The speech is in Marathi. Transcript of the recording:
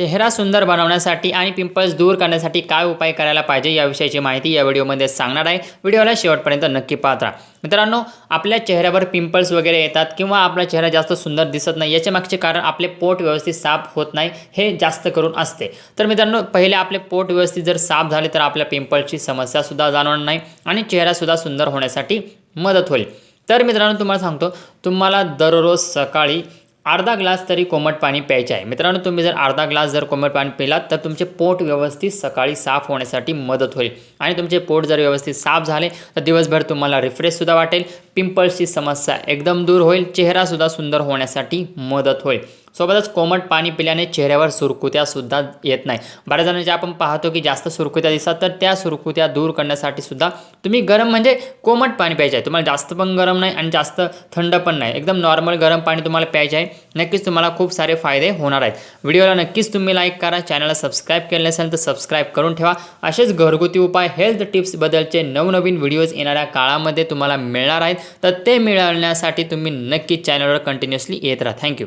चेहरा सुंदर बनवण्यासाठी आणि पिंपल्स दूर करण्यासाठी काय उपाय करायला पाहिजे याविषयीची माहिती या व्हिडिओमध्ये सांगणार आहे. व्हिडिओला शेवटपर्यंत नक्की पाहत राहा. मित्रांनो आपल्या चेहऱ्यावर पिंपल्स वगैरे येतात किंवा आपला चेहरा जास्त सुंदर दिसत नाही याच्या मागचे कारण आपले पोट व्यवस्थित साफ होत नाही हे जास्त करून असते. तर मित्रांनो पहिले आपले पोट व्यवस्थित जर साफ झाले तर आपल्या पिंपल्सची समस्यासुद्धा जाणवणार नाही आणि चेहरासुद्धा सुंदर होण्यासाठी मदत होईल. तर मित्रांनो तुम्हाला सांगतो तुम्हाला दररोज सकाळी अर्धा ग्लास तरी कोमट पाणी प्यायचे आहे. मित्रांनो तुम्ही जर अर्धा ग्लास जर कोमट पाणी पिलात तर तुमचे पोट व्यवस्थित सकाळी साफ होण्यासाठी मदत होईल. आणि तुमचे पोट जर व्यवस्थित साफ झाले तर दिवसभर तुम्हाला रिफ्रेशसुद्धा वाटेल. पिंपल्सची समस्या एकदम दूर होईल. चेहरासुद्धा सुंदर होण्यासाठी मदत होईल. सोबतच कोमट पाणी पिल्याने चेहऱ्यावर सुरकुत्यासुद्धा येत नाही. बऱ्याच जणांचे आपण पाहतो की जास्त सुरकुत्या दिसतात तर त्या सुरकुत्या दूर करण्यासाठी सुद्धा तुम्ही गरम म्हणजे कोमट पाणी प्यायचे आहे. तुम्हाला जास्त पण गरम नाही आणि जास्त थंड पण नाही. एकदम नॉर्मल गरम पाणी तुम्हाला प्यायचे आहे. नक्कीच तुम्हाला खूप सारे फायदे होणार आहेत. व्हिडिओला नक्कीच तुम्ही लाईक करा. चॅनलला सबस्क्राईब केले नसेल तर सबस्क्राईब करून ठेवा. असेच घरगुती उपाय हेल्थ टिप्सबद्दलचे नवनवीन व्हिडिओज येणाऱ्या काळामध्ये तुम्हाला मिळणार आहेत. तर ते मिळवण्यासाठी तुम्ही नक्कीच चॅनलवर कंटिन्युअसली येत राहा. थँक्यू